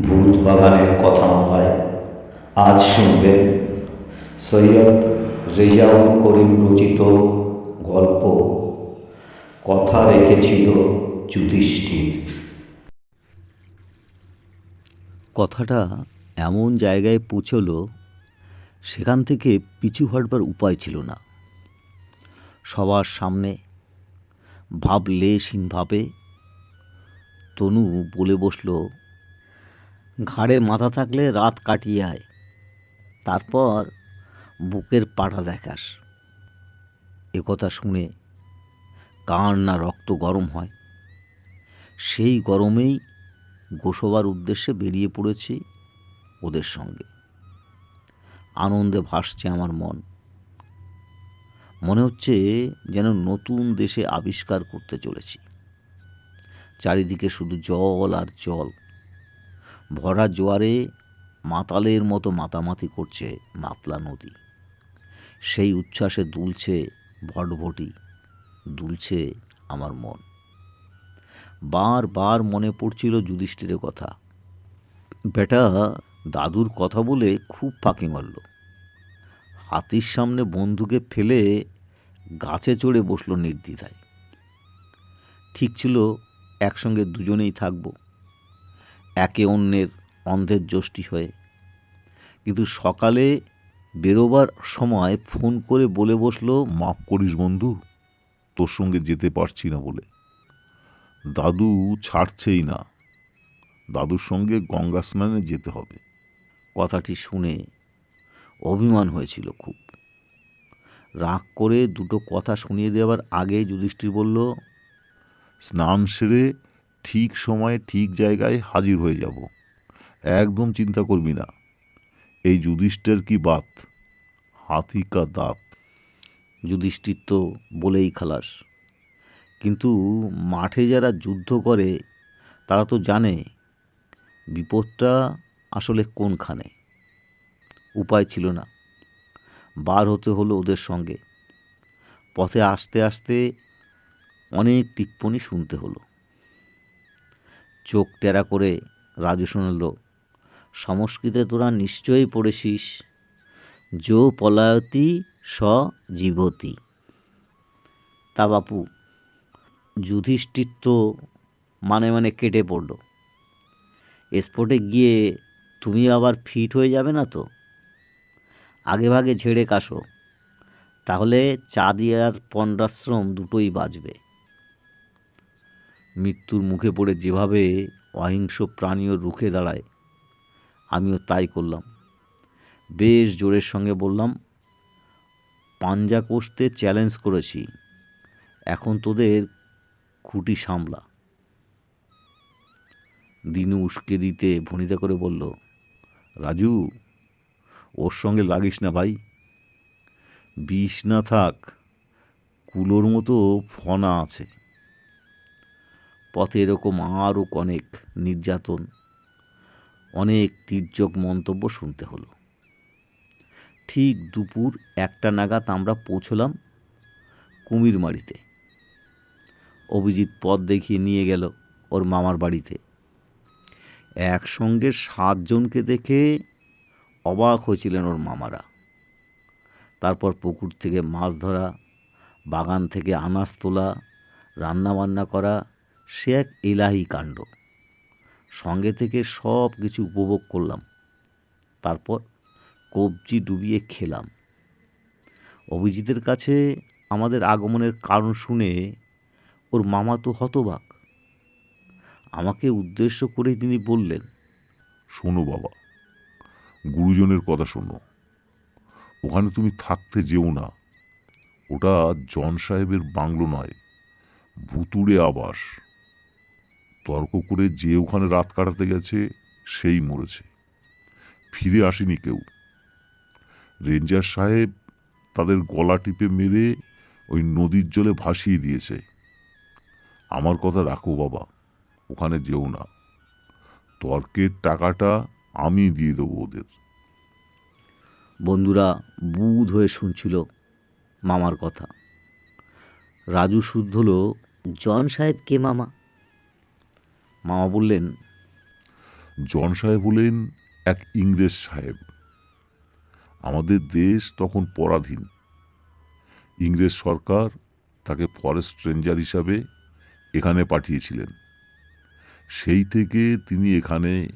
ভূত বাগানের কথামালায় আজ শুনবেন সৈয়দ রেজাউল করিম রচিত গল্প। কথা রেখেছিল যুধিষ্ঠির। কথাটা এমন জায়গায় পৌঁছলো, সেখান থেকে পিছু হটবার উপায় ছিল না। সবার সামনে ভাবলেশহীনভাবে তনু বলে বসল ঘাড়ে মাথা থাকলে রাত কাটিয়ে আয়। তারপর বুকের পাটা দেখাস। একথা শুনে কার না রক্ত গরম হয়। সেই গরমেই গোসবার উদ্দেশ্যে বেরিয়ে পড়েছি ওদের সঙ্গে। আনন্দে ভাসছে আমার মন। মনে হচ্ছে যেন নতুন দেশে আবিষ্কার করতে চলেছি। চারিদিকে শুধু জল আর জল। ভরা জোয়ারে মাতালের মতো মাতামাতি করছে মাতলা নদী। সেই উচ্ছ্বাসে দুলছে ভটভটি, দুলছে আমার মন। বারবার মনে পড়ছিল যুধিষ্ঠিরের কথা। বেটা, দাদুর কথা বলে খুব ফাঁকি মারল। হাতির সামনে বন্ধুকে ফেলে গাছে চড়ে বসল নির্দ্বিধায়। ঠিক ছিল একসঙ্গে দুজনেই থাকব। একে অন্যের অন্ধের যষ্টি হয়ে। কিন্তু সকালে বেরোবার সময় ফোন করে বলে বসল, মাফ করিস বন্ধু, তোর সঙ্গে যেতে পারছি না বলে। দাদু ছাড়ছেই না। দাদুর সঙ্গে গঙ্গা স্নানে যেতে হবে। কথাটি শুনে অভিমান হয়েছিল খুব। রাগ করে দুটো কথা শুনিয়ে দেওয়ার আগে যুধিষ্ঠির বলল, স্নান সেরে ঠিক সময়ে, ঠিক জায়গায় হাজির হয়ে যাব। একদম চিন্তা করবি না। এই যুধিষ্ঠের কি বাত? হাতি কা দাঁত। যুধিষ্ঠির তো বলেই খালাস। কিন্তু মাঠে যারা যুদ্ধ করে, তারা তো জানে বিপদটা আসলে কোনখানে। উপায় ছিল না। বার হতে হলো ওদের সঙ্গে। পথে আসতে আসতে অনেক টিপ্পনি শুনতে হলো। চোখ টেরা করে রাজু শোনালো সংস্কৃতে তোরা নিশ্চয়ই পড়েছিস। যো পলায়তি, স জীবতি তা বাপু, যুধিষ্ঠির তো মানে মানে কেটে পড়ল। স্পটে গিয়ে তুমি আবার ফিট হয়ে যাবে না তো? আগে ভাগে ঝেড়ে কাশো, তাহলে চাঁদি আর পণ্ডাশ্রম দুটোই বাঁচবে মৃত্যুর মুখে পড়ে যেভাবে অহিংস প্রাণীও রুখে দাঁড়ায়, আমিও তাই করলাম। বেশ জোরের সঙ্গে বললাম, পাঞ্জা কষতে চ্যালেঞ্জ করেছি, এখন তোদের খুঁটি সামলা। দিনু উস্কে দিতে ভনিতা করে বলল, রাজু, ওর সঙ্গে লাগিস না ভাই। বিষ না থাক, কুলোর মতো ফনা আছে। পথে এরকম আরও অনেক নির্যাতন, অনেক তির্যক মন্তব্য শুনতে হলো। ঠিক দুপুর একটা নাগাদ আমরা পৌঁছলাম কুমিরমারিতে অভিজিৎ পথ দেখিয়ে নিয়ে গেল ওর মামার বাড়িতে। একসঙ্গে সাতজনকে দেখে অবাক হয়েছিলেন ওর মামারা। তারপর পুকুর থেকে মাছ ধরা, বাগান থেকে আনাজ তোলা, রান্নাবান্না করা সে এক এলাহি কাণ্ড। সঙ্গে থেকে সব কিছু উপভোগ করলাম। তারপর কবজি ডুবিয়ে খেলাম। অভিজিতের কাছে আমাদের আগমনের কারণ শুনে ওর মামা তো হতবাক। আমাকে উদ্দেশ্য করে তিনি বললেন, শোনো বাবা, গুরুজনের কথা শোনো। ওখানে তুমি থাকতে যেও না। ওটা জন সাহেবের বাংলো নয়, ভুতুড়ে আবাস। তর্ক করে যে ওখানে রাত কাটাতে গেছে, সেই মরেছে। ফিরে আসেনি কেউ। রেঞ্জার সাহেব তাদের গলা টিপে মেরে ওই নদীর জলে ভাসিয়ে দিয়েছে। আমার কথা রাখো বাবা, ওখানে যেও না। তর্কের টাকাটা আমি দিয়ে দেবো ওদের। বন্ধুরা, বুধ হয়ে শুনছিল মামার কথা। রাজু শুদ্ধ হলো, জন সাহেব কে মামা? মামা বললেন, জন সাহেব হলেন এক ইংরেজ সাহেব। আমাদের দেশ তখন পরাধীন। ইংরেজ সরকার তাকে ফরেস্ট রেঞ্জার হিসাবে এখানে পাঠিয়েছিলেন। সেই থেকে তিনি এখানে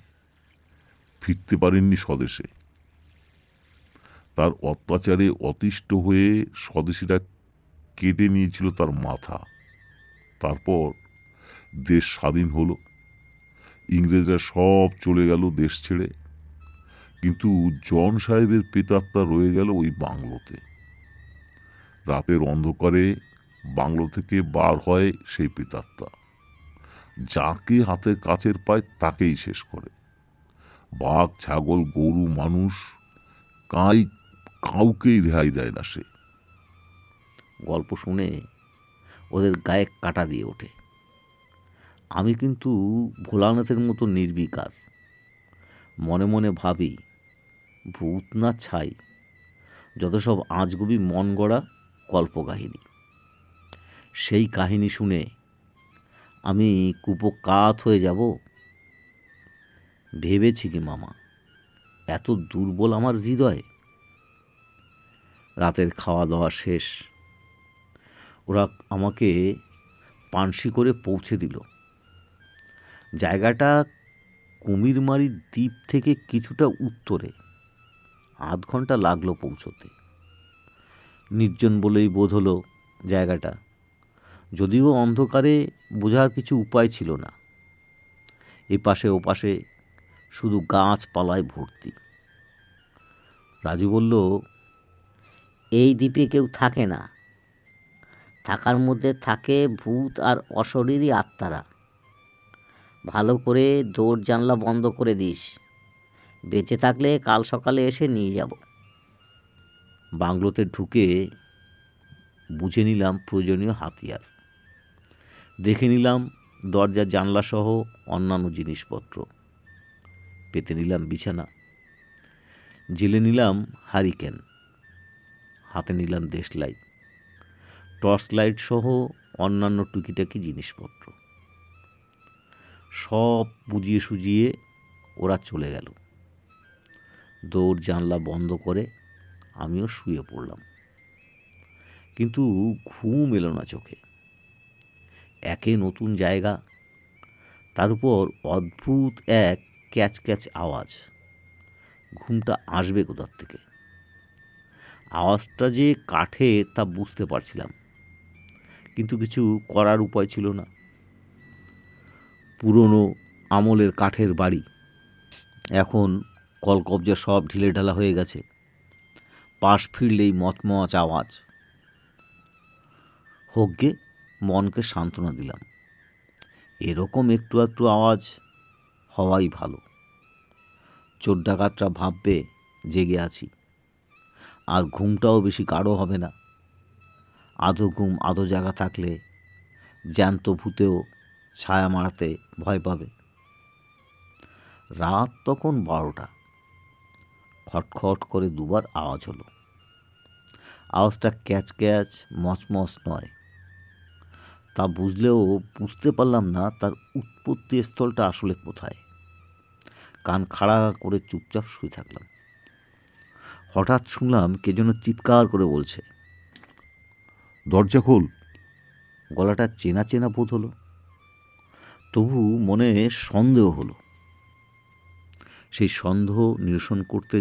ফিরতে পারেননি স্বদেশে। তার অত্যাচারে অতিষ্ঠ হয়ে স্বদেশীরা কেটে নিয়েছিল তার মাথা। তারপর দেশ স্বাধীন হলো। ইংরেজরা সব চলে গেল দেশ ছেড়ে। কিন্তু জন সাহেবের পেতাত্তা রয়ে গেল ওই বাংলোতে। রাতের অন্ধকারে বাংলো থেকে বার হয় সেই পেতাত্তা যাকে হাতে কাছের পায় তাকেই শেষ করে। বাঘ, ছাগল, গরু, মানুষ, কাই কাউকেই রেহাই দেয় না সে। গল্প শুনে ওদের গায়ে কাটা দিয়ে ওঠে। আমি কিন্তু ভোলানাথের মতো নির্বিকার। মনে মনে ভাবি, ভূত না ছাই, যত সব আজগুবি মন গড়া কল্পকাহিনী। সেই কাহিনী শুনে আমি কুপকাত হয়ে যাব? ভেবেছি কি মামা, এত দুর্বল আমার হৃদয়? রাতের খাওয়া দাওয়া শেষ। ওরা আমাকে পানসি করে পৌঁছে দিল। জায়গাটা কুমিরমারি দ্বীপ থেকে কিছুটা উত্তরে। আধ ঘণ্টা লাগল পৌঁছতে। নির্জন বলেই বোধ হলো জায়গাটা। যদিও অন্ধকারে বোঝার কিছু উপায় ছিল না। এপাশে ওপাশে শুধু গাছপালায় ভর্তি। রাজু বলল, এই দ্বীপে কেউ থাকে না। থাকার মধ্যে থাকে ভূত আর অশরীরী আত্মারা। ভালো করে দৌড় জানলা বন্ধ করে দিস। বেঁচে থাকলে কাল সকালে এসে নিয়ে যাব। বাংলোতে ঢুকে বুঝে নিলাম প্রয়োজনীয় হাতিয়ার। দেখে নিলাম দরজা জানলা সহ অন্যান্য জিনিসপত্র। পেতে নিলাম বিছানা। জেলে নিলাম হারিকেন। হাতে নিলাম দেশলাই। টর্চ লাইট সহ অন্যান্য টুকিটাকি জিনিসপত্র। সব বুঝিয়ে সুজিয়ে ওরা চলে গেল। দৌড় জানলা বন্ধ করে আমিও শুয়ে পড়লাম। কিন্তু ঘুম এলো না চোখে। একে নতুন জায়গা, তার উপর অদ্ভুত এক ক্যাচ ক্যাচ আওয়াজ। ঘুমটা আসবে কোথার থেকে? আওয়াজটা যে কাঠের তা বুঝতে পারছিলাম। কিন্তু কিছু করার উপায় ছিল না। পুরনো আমলের কাঠের বাড়ি। এখন কলকবজা সব ঢিলে ঢালা হয়ে গেছে। পাশ ফিরলেই মচমচ আওয়াজ। হোকগে মনকে সান্ত্বনা দিলাম। এরকম একটু একটু আওয়াজ হওয়াই ভালো। চোর ডাকাতরা ভাববে জেগে আছি। আর ঘুমটাও বেশি গাঢ় হবে না। আধো ঘুম আধো জায়গা থাকলে জ্যান্ত ভূতেও ছায়া মারাতে ভয় পাবে। রাত তখন বারোটা। খটখট করে দুবার আওয়াজ হলো। আওয়াজটা ক্যাচ ক্যাচ, মচমচ নয়। তা বুঝলেও বুঝতে পারলাম না তার উৎপত্তি স্থলটা আসলে কোথায়। কান খাড়া করে চুপচাপ শুয়ে থাকলাম। হঠাৎ শুনলাম কে যেন চিৎকার করে বলছে, দরজা খোল। গলাটা চেনা চেনা বোধ হলো। তবু মনে সন্দেহ হলো। সেই সন্দেহ নিরসন করতে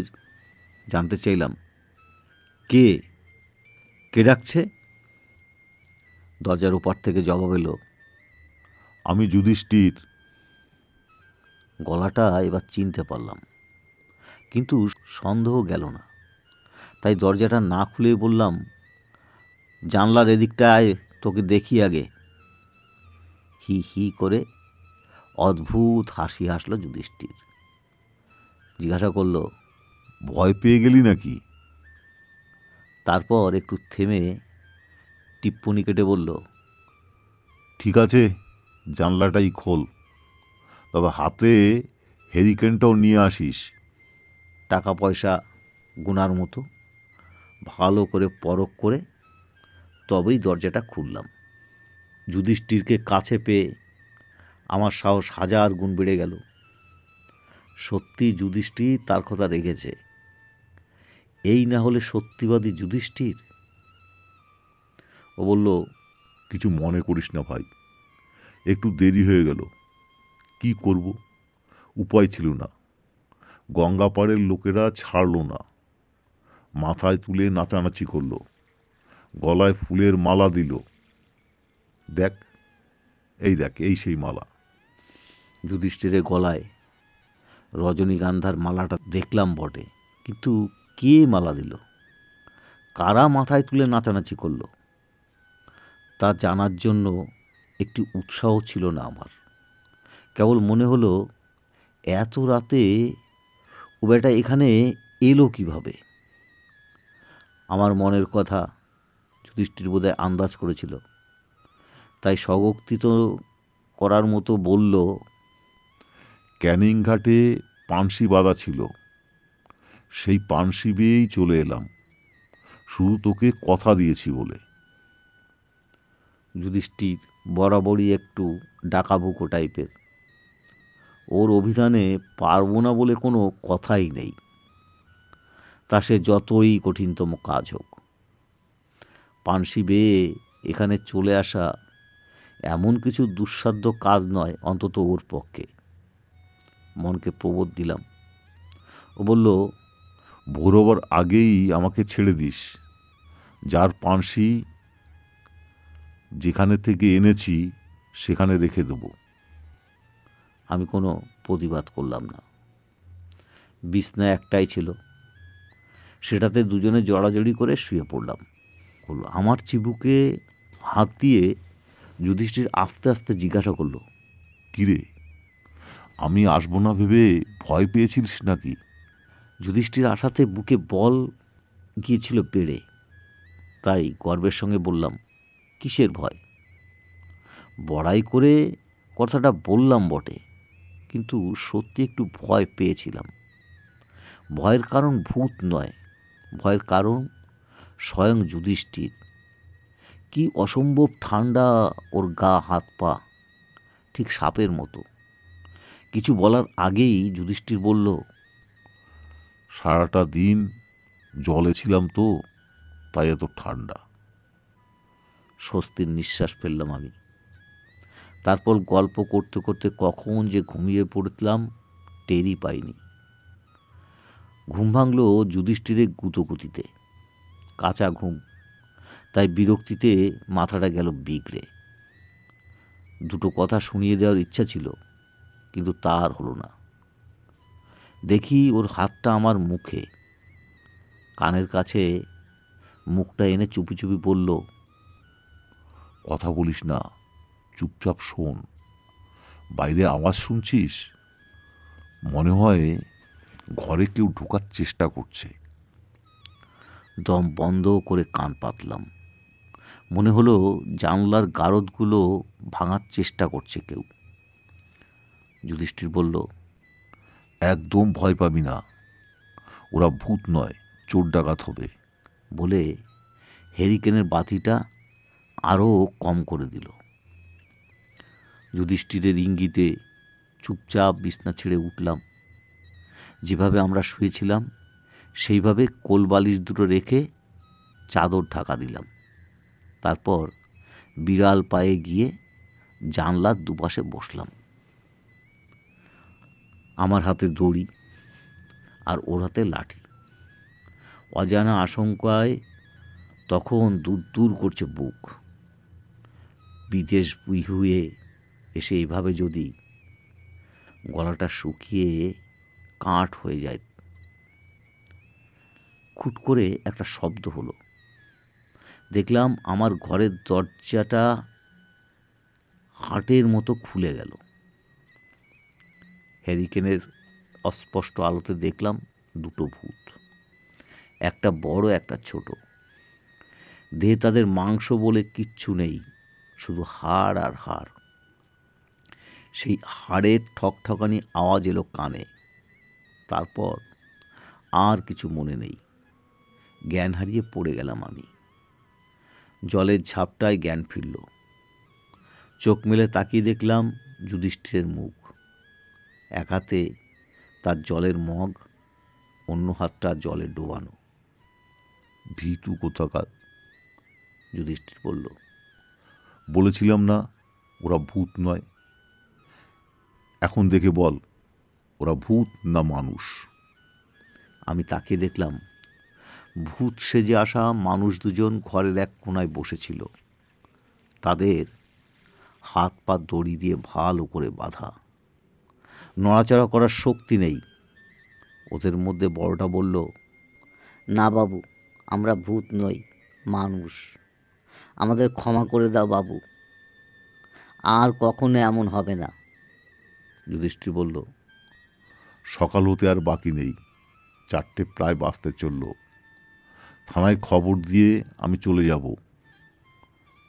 জানতে চাইলাম, কে? কে ডাকছে? দরজার ওপার থেকে জবাব এলো, আমি যুধিষ্ঠির। গলাটা এবার চিনতে পারলাম, কিন্তু সন্দেহ গেল না। তাই দরজাটা না খুলে বললাম, জানলার এদিকটায় তোকে দেখি আগে। হি হি করে অদ্ভুত হাসি হাসলো যুধিষ্ঠির। জিজ্ঞাসা করল, ভয় পেয়ে গেলি নাকি? তারপর একটু থেমে টিপ্পনি কেটে বলল, ঠিক আছে, জানলাটাই খোল। তবে হাতে হেরিকেনটাও নিয়ে আসিস। টাকা পয়সা গুনার মতো, ভালো করে পরখ করে তবেই দরজাটা খুললাম। যুধিষ্ঠিরকে কাছে পেয়ে আমার সাহস হাজার গুণ বেড়ে গেল। সত্যি যুধিষ্ঠির তার কথা রেখেছে। এই না হলে সত্যিবাদী যুধিষ্ঠির? ও বলল, কিছু মনে করিস না ভাই। একটু দেরি হয়ে গেল। কি করব? উপায় ছিল না। গঙ্গাপাড়ের লোকেরা ছাড়লো না। মাথায় তুলে নাচানাচি করল। গলায় ফুলের মালা দিল। দেখ, এই দেখ, এই সেই মালা। যুধিষ্ঠিরের গলায়। রজনীগন্ধার মালাটা দেখলাম বটে, কিন্তু কে মালা দিল? কারা মাথায় তুলে নাচানাচি করল? তা জানার জন্য একটি উৎসাহ ছিল না আমার। কেবল মনে হলো, এত রাতে ও বেটা এখানে এলো কীভাবে? আমার মনের কথা যুধিষ্ঠির বোধহয় আন্দাজ করেছিল। তাই স্বগক্তিত করার মতো বলল ক্যানিং ঘাটে পানসি বাঁধা ছিল। সেই পানসি বেয়েই চলে এলাম। শুধু তোকে কথা দিয়েছি বলে। যুধিষ্ঠির, বরাবরই একটু ডাকাবুকো টাইপের। ওর অভিধানে পারব না বলে কোনো কথাই নেই। তা সে যতই কঠিনতম কাজ হোক। পানসি বেয়ে এখানে চলে আসা এমন কিছু দুঃসাধ্য কাজ নয় অন্তত ওর পক্ষে। মনকে প্রবোধ দিলাম। ও বলল, ভোর হবার আগেই আমাকে ছেড়ে দিস। যার পানসি যেখানে থেকে এনেছি, সেখানে রেখে দেবো। আমি কোনো প্রতিবাদ করলাম না। বিছনা একটাই ছিল। সেটাতে দুজনে জড়াজড়ি করে শুয়ে পড়লাম। হলো আমার চিবুকে হাত দিয়ে যুধিষ্ঠির আস্তে আস্তে জিজ্ঞাসা করল কিরে আমি আসব না ভেবে ভয় পেয়েছিলিস নাকি? যুধিষ্ঠির আসাতে বুকে বল গিয়েছিল বেড়ে। তাই গর্বের সঙ্গে বললাম, কিসের ভয়? বড়াই করে কথাটা বললাম বটে, কিন্তু সত্যি একটু ভয় পেয়েছিলাম। ভয়ের কারণ ভূত নয়, ভয়ের কারণ স্বয়ং যুধিষ্ঠির। কি অসম্ভব ঠান্ডা ওর গা, হাত, পা, ঠিক সাপের মতো। কিছু বলার আগেই যুধিষ্ঠির বলল সারাটা দিন জলে ছিলাম তো তাই এত ঠান্ডা। স্বস্তির নিঃশ্বাস ফেললাম আমি। তারপর গল্প করতে করতে কখন যে ঘুমিয়ে পড়লাম টেরই পাইনি। ঘুম ভাঙল যুধিষ্ঠিরের গুতগুতিতে। কাঁচা ঘুম তাই বিরক্তিতে মাথাটা গেল বিগড়ে। দুটো কথা শুনিয়ে দেওয়ার ইচ্ছা ছিল। কিন্তু তার হলো না। দেখি ওর হাতটা আমার মুখে। কানের কাছে মুখটা এনে চুপি চুপি বলল, কথা বলিস না, চুপচাপ শোন। বাইরে আওয়াজ শুনছিস? মনে হয় ঘরে কেউ ঢোকার চেষ্টা করছে। দম বন্ধ করে কান পাতলাম। মনে হলো জানলার গারদগুলো ভাঙার চেষ্টা করছে কেউ। যুধিষ্ঠির বলল, একদম ভয় পাবি না। ওরা ভূত নয়, চোর ডাকাত হবে। বলে হেরিকেনের বাতিটা আরও কম করে দিল। যুধিষ্ঠিরের ইঙ্গিতে চুপচাপ বিছনা ছেড়ে উঠলাম। যেভাবে আমরা শুয়েছিলাম, সেইভাবে কোলবালিশ দুটো রেখে চাদর ঢাকা দিলাম। তারপর বিড়াল পায়ে গিয়ে জানলার দুপাশে বসলাম। আমার হাতে দড়ি আর ওর হাতে লাঠি। অজানা আশঙ্কায় তখন দূর দূর করছে বুক। বিদেশ বুইহুয়ে এসে এইভাবে যদি গলাটা শুকিয়ে কাঠ হয়ে যায়, খুট করে একটা শব্দ হলো। দেখলাম আমার ঘরের দরজাটা হাটের মতো খুলে গেল। হ্যারিকেনের অস্পষ্ট আলোতে দেখলাম দুটো ভূত, একটা বড়, একটা ছোট। দেহে তাদের মাংস বলে কিচ্ছু নেই, শুধু হাড় আর হাড়। সেই হাড়ের ঠকঠকানি আওয়াজ এলো কানে। তারপর আর কিছু মনে নেই। জ্ঞান হারিয়ে পড়ে গেলাম আমি। জলের ঝাপটায় জ্ঞান ফিরল। চোখ মেলে তাকিয়ে দেখলাম যুধিষ্ঠিরের মুখ। এক হাতে তার জলের মগ, অন্য হাতটা জলে ডোবানো। ভীতু কোথাকার, যুধিষ্ঠির বলল, বলেছিলাম না ওরা ভূত নয়। এখন দেখে বল, ওরা ভূত না মানুষ? আমি তাকে দেখলাম, ভূত সেজে আসা মানুষ দুজন ঘরের এক কোনায় বসেছিল। তাদের হাত পা দড়ি দিয়ে ভালো করে বাঁধা। নড়াচড়া করার শক্তি নেই। ওদের মধ্যে বড়টা বলল, না বাবু, আমরা ভূত নই, মানুষ। আমাদের ক্ষমা করে দাও বাবু। আর কখনো এমন হবে না। যুধিষ্ঠির বলল, সকাল হতে আর বাকি নেই। চারটে প্রায় বাঁচতে চলল। থানায় খবর দিয়ে আমি চলে যাব।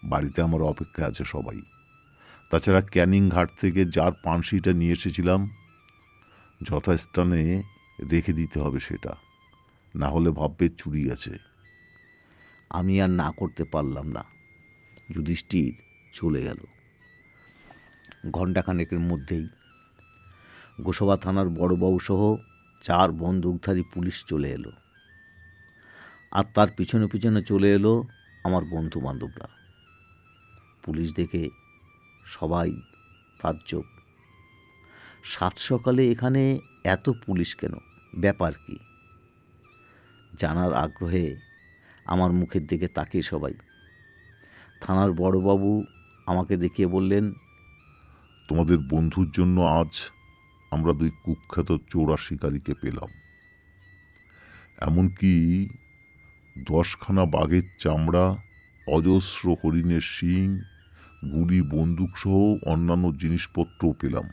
বাড়িতে আমার অপেক্ষা আছে সবাই। তাছাড়া ক্যানিং ঘাট থেকে যার পানসিটা নিয়ে এসেছিলাম, যথাস্থানে রেখে দিতে হবে সেটা, না হলে ভাববে চুরি গেছে আমি আর না করতে পারলাম না। যুধিষ্ঠির চলে গেল। ঘণ্টাখানেকের মধ্যেই গোসবা থানার বড়বাবু সহ চার বন্দুকধারী পুলিশ চলে এলো। আর তার পিছনে পিছনে চলে এলো আমার বন্ধু বান্ধবরা পুলিশ দেখে সবাই তাজ্জব। সাত সকালে এখানে এত পুলিশ কেন? ব্যাপার কি? জানার আগ্রহে আমার মুখের দিকে তাকিয়ে সবাই। থানার বড়বাবু আমাকে দেখিয়ে বললেন, তোমাদের বন্ধুর জন্য আজ আমরা দুই কুখ্যাত চোরা শিকারীকে পেলাম। এমনকি দশখানা বাঘের চামড়া, অজস্র হরিণের শিং গুলি বন্দুক সহ অন্যান্য জিনিসপত্রও পেলাম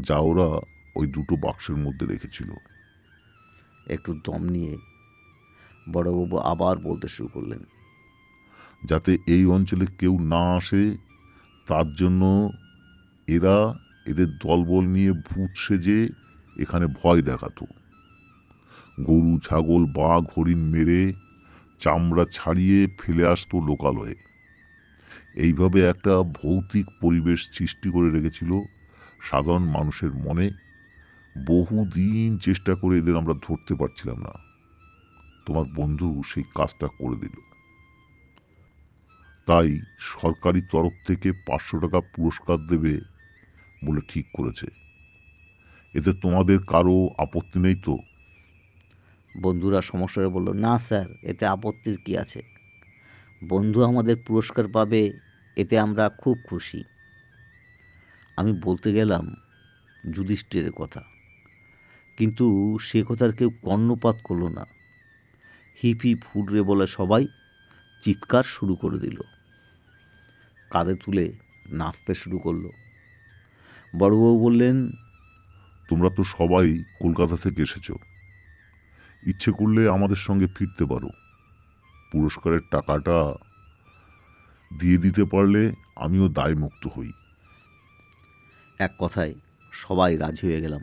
যা ওরা ওই দুটো বাক্সের মধ্যে রেখেছিল। একটু দম নিয়ে বড়বাবু আবার বলতে শুরু করলেন। যাতে এই অঞ্চলে কেউ না আসে তার জন্য এরা এদের দলবল নিয়ে ভূত সেজে এখানে ভয় দেখাতো। গরু ছাগল বাঘ হরিণ মেরে চামড়া ছাড়িয়ে ফেলে আসতো লোকালয়ে। এইভাবে একটা ভৌতিক পরিবেশ সৃষ্টি করে রেখেছিল সাধারণ মানুষের মনে। বহুদিন চেষ্টা করে এদের আমরা ধরতে পারছিলাম না। তোমার বন্ধু সেই কাজটা করে দিল। তাই সরকারি তরফ থেকে পাঁচশো টাকা পুরস্কার দেবে বলে ঠিক করেছে। এতে তোমাদের কারও আপত্তি নেই তো? বন্ধুরা সমস্যায় বলল, না স্যার, এতে আপত্তির কি আছে? বন্ধু আমাদের পুরস্কার পাবে, এতে আমরা খুব খুশি। আমি বলতে গেলাম, যুধিষ্ঠিরের কথা। কিন্তু সে কথার কেউ কর্ণপাত করল না। হিপি ফুটরে বলে সবাই চিৎকার শুরু করে দিল। কাঁধে তুলে নাচতে শুরু করল। বড়বাবু বললেন, তোমরা তো সবাই কলকাতা থেকে এসেছ। ইচ্ছে করলে আমাদের সঙ্গে ফিরতে পারো। পুরস্কারের টাকাটা দিয়ে দিতে পারলে আমিও দায়মুক্ত হই। এক কথায় সবাই রাজি হয়ে গেলাম।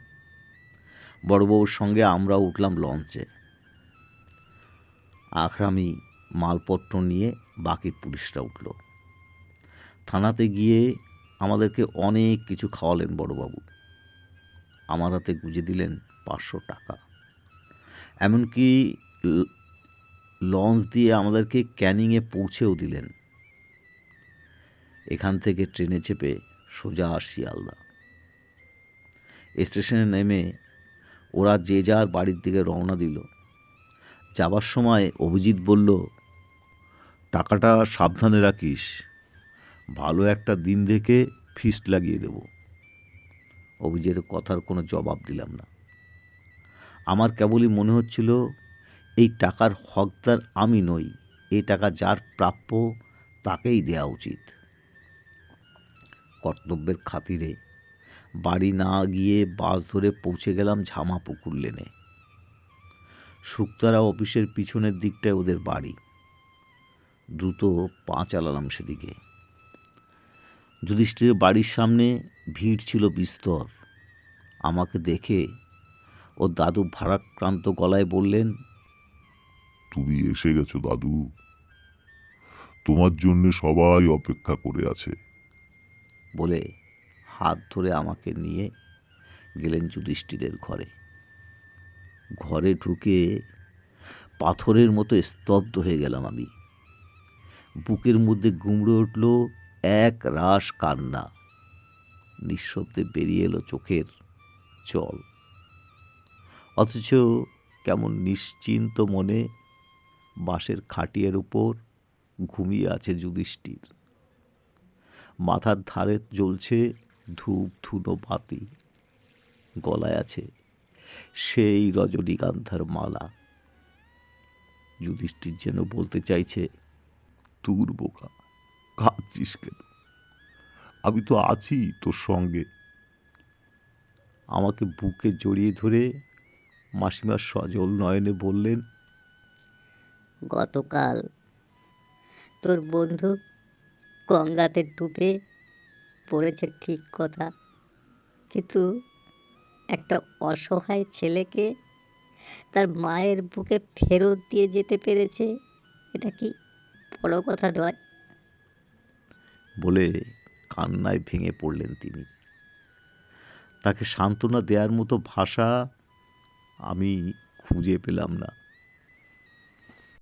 বড়বাবুর সঙ্গে আমরা উঠলাম লঞ্চে। আখরামি মালপত্র নিয়ে বাকি পুলিশরা উঠল। থানাতে গিয়ে আমাদেরকে অনেক কিছু খাওয়ালেন বড়বাবু। আমার হাতে গুঁজে দিলেন পাঁচশো টাকা। এমনকি লঞ্চ দিয়ে আমাদেরকে ক্যানিংয়ে পৌঁছেও দিলেন। এখান থেকে ট্রেনে চেপে সোজা শিয়ালদা। স্টেশনে নেমে ওরা যে যার বাড়ির দিকে রওনা দিল। যাবার সময় অভিজিৎ বলল, টাকাটা সাবধানে রাখিস, ভালো একটা দিন দেখে ফিস্ট লাগিয়ে দেব। অভিজিতের কথার কোনো জবাব দিলাম না। আমার কেবলই মনে হচ্ছিল এই টাকার হকদার আমি নই এই টাকা যার প্রাপ্য তাকেই দেওয়া উচিত। কর্তব্যের খাতিরে বাড়ি না গিয়ে বাস ধরে পৌঁছে গেলাম ঝামা পুকুর লেনে। শুক্তারা অফিসের পিছনের দিকটায় ওদের বাড়ি। দ্রুত পা চালালাম সেদিকে। যুধিষ্ঠিরের বাড়ির সামনে ভিড় ছিল বিস্তর। আমাকে দেখে ও দাদু ভারাক্রান্ত গলায় বললেন তুমি এসে গেছো, দাদু। তোমার জন্য সবাই অপেক্ষা করে আছে। বলে হাত ধরে আমাকে নিয়ে গেলেন যুধিষ্ঠিরের ঘরে। ঘরে ঢুকে পাথরের মতো স্তব্ধ হয়ে গেলাম আমি। বুকের মধ্যে গুমড়ে উঠল এক রাস কান্না। নিঃশব্দে বেরিয়ে এলো চোখের জল। অথচ কেমন নিশ্চিন্ত মনে বাঁশের খাটিয়ের উপর ঘুমিয়ে আছে যুধিষ্ঠির। মাথার ধারে জ্বলছে ধূপ ধুনো বাতি। গলায় আছে সেই রজনীকান্থার মালা। যুধিষ্ঠির যেন বলতে চাইছে তুর বোকা, কাঁদছিস কেন? আমি তো আছি তোর সঙ্গে। আমাকে বুকে জড়িয়ে ধরে মাসিমার সজল নয়নে বললেন গতকাল। তোর বন্ধু গঙ্গাতে ডুবে পড়েছে ঠিক কথা। কিন্তু একটা অসহায় ছেলেকে তার মায়ের বুকে ফেরত দিয়ে যেতে পেরেছে, এটা কি বড় কথা নয়? বলে কান্নায় ভেঙে পড়লেন তিনি। তাকে সান্ত্বনা দেওয়ার মতো ভাষা আমি খুঁজে পেলাম না।